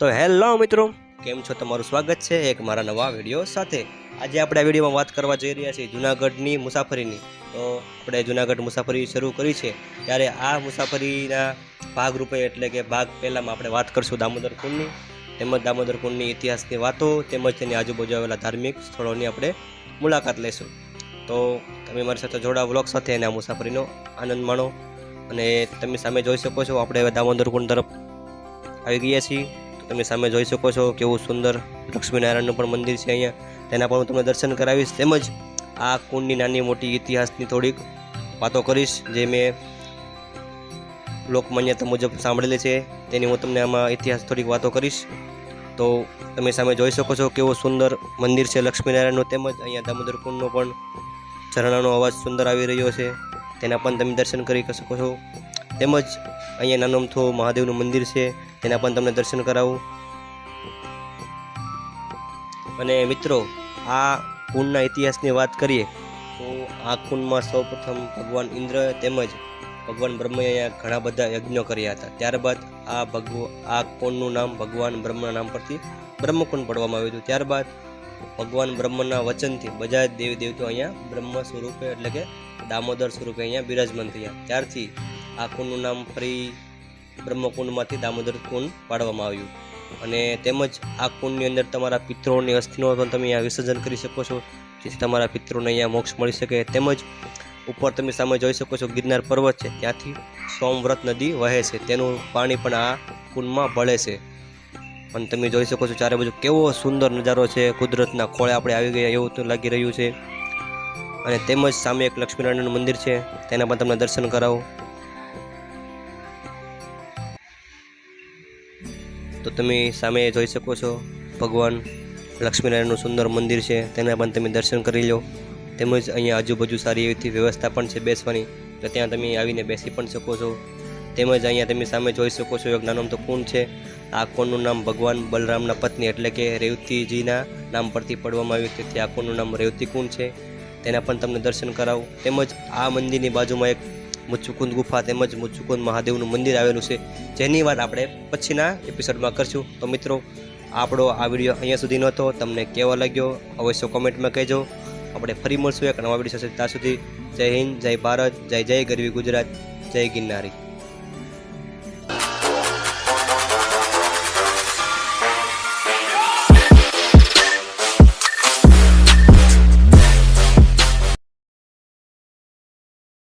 તો હેલો મિત્રો. કેમ છો? તમારું સ્વાગત છે એક મારા નવા વીડિયો સાથે. આજે આપણે આ વિડીયોમાં વાત કરવા જઈ રહ્યા છીએ જુનાગઢની મુસાફરીની. તો આપણે જુનાગઢ મુસાફરી શરૂ કરી છે. ત્યારે આ મુસાફરીના ભાગરૂપે એટલે કે ભાગ પહેલાંમાં આપણે વાત કરશું દામોદર કુંડની. તેમજ દામોદર કુંડની ઇતિહાસની વાતો, તેમજ તેની આજુબાજુ આવેલા ધાર્મિક સ્થળોની આપણે મુલાકાત લઈશું. તો તમે મારી સાથે જોડા વ્લોગ સાથે અને આ મુસાફરીનો આનંદ માણો. અને તમે સામે જોઈ શકો છો, આપણે હવે દામોદર કુંડ તરફ આવી ગયા છીએ. તમે સામે જોઈ શકો છો કેવું સુંદર લક્ષ્મીનારાયણનું પણ મંદિર છે અહીંયા. તેના પણ હું તમને દર્શન કરાવીશ. તેમજ આ કુંડની નાની મોટી ઇતિહાસની થોડીક વાતો કરીશ જે મેં લોકમાન્યતા મુજબ સાંભળેલી છે. તેની હું તમને આમાં ઇતિહાસ થોડીક વાતો કરીશ. તો તમે સામે જોઈ શકો છો કેવું સુંદર મંદિર છે લક્ષ્મીનારાયણનું. તેમજ અહીંયા દામોદર કુંડનો પણ ઝરણાનો અવાજ સુંદર આવી રહ્યો છે. તેના પણ તમે દર્શન કરી શકો છો. તેમજ અહીંયા નાનું અમથું મહાદેવનું મંદિર છે. તેના પણ તમને દર્શન કરાવું. અને મિત્રો, આ કુંડના ઇતિહાસની વાત કરીએ, તો આ કુંડમાં સૌપ્રથમ ભગવાન ઇન્દ્ર તેમજ ભગવાન બ્રહ્મએ અહીંયા ઘણા બધા યજ્ઞો કર્યા હતા. ત્યારબાદ આ ભગવ, આ કુંડનું નામ ભગવાન બ્રહ્મના નામ પરથી બ્રહ્મકુંડ પડવામાં આવ્યું હતું. ત્યારબાદ ભગવાન બ્રહ્મના વચનથી બધા જ દેવી દેવતાઓ અહીંયા બ્રહ્મ સ્વરૂપે એટલે કે દામોદર સ્વરૂપે અહીંયા બિરાજમાન થયા. ત્યારથી આ કુંડનું નામ ફરી બ્રહ્મકુંડમાંથી દામોદર કુંડ પાડવામાં આવ્યું. અને તેમજ આ કુંડની અંદર તમારા પિતૃઓની અસ્થિનો પણ તમે અહીંયા વિસર્જન કરી શકો છો. જેથી તમારા પિત્રોને અહીંયા મોક્ષ મળી શકે. તેમજ ઉપર તમે સામે જોઈ શકો છો ગિરનાર પર્વત છે. ત્યાંથી સોમવ્રત નદી વહે છે. તેનું પાણી પણ આ કુંડમાં ભળે છે. અને તમે જોઈ શકો છો ચારે બાજુ કેવો સુંદર નજારો છે. કુદરતના ખોળે આપણે આવી ગયા એવું તો લાગી રહ્યું છે. અને તેમજ સામે એક લક્ષ્મીનારાયણનું મંદિર છે. તેના પણ તમને દર્શન કરાવો. તો તમે સામે જોઈ શકો છો, ભગવાન લક્ષ્મીનારાયણનું સુંદર મંદિર છે, તેના પણ તમે દર્શન કરી લો. તેમજ અહીંયા આજુબાજુ સારી એવી વ્યવસ્થા પણ છે બેસવાની, તો ત્યાં તમે આવીને બેસી પણ શકો છો. તેમજ અહીંયા તમે સામે જોઈ શકો છો, એક નાનો તો કુંડ છે. આ કુંડનું નામ ભગવાન બલરામના પત્ની એટલે કે રેવતીજીના નામ પરથી પડવામાં આવ્યું તેથી આ કુંડનું નામ રેવતી કુંડ છે. તેના પણ તમને દર્શન કરાવું. તેમજ આ મંદિરની બાજુમાં એક મુચ્ચુકુંદ ગુફા તેમજ મુચ્ચુકુંદ મહાદેવનું મંદિર આવેલું છે. જેની વાત આપણે પછીના એપિસોડમાં કરશું. તો મિત્રો, આપણો આ વીડિયો અહીંયા સુધીનો હતો તમને કેવો લાગ્યો, અવશ્ય કોમેન્ટમાં કહેજો. આપણે ફરી મળશું એક નવા વીડિયો સાથે. ત્યાં સુધી જય હિન્દ, જય ભારત, જય જય ગરવી ગુજરાત, જય ગિરનારી.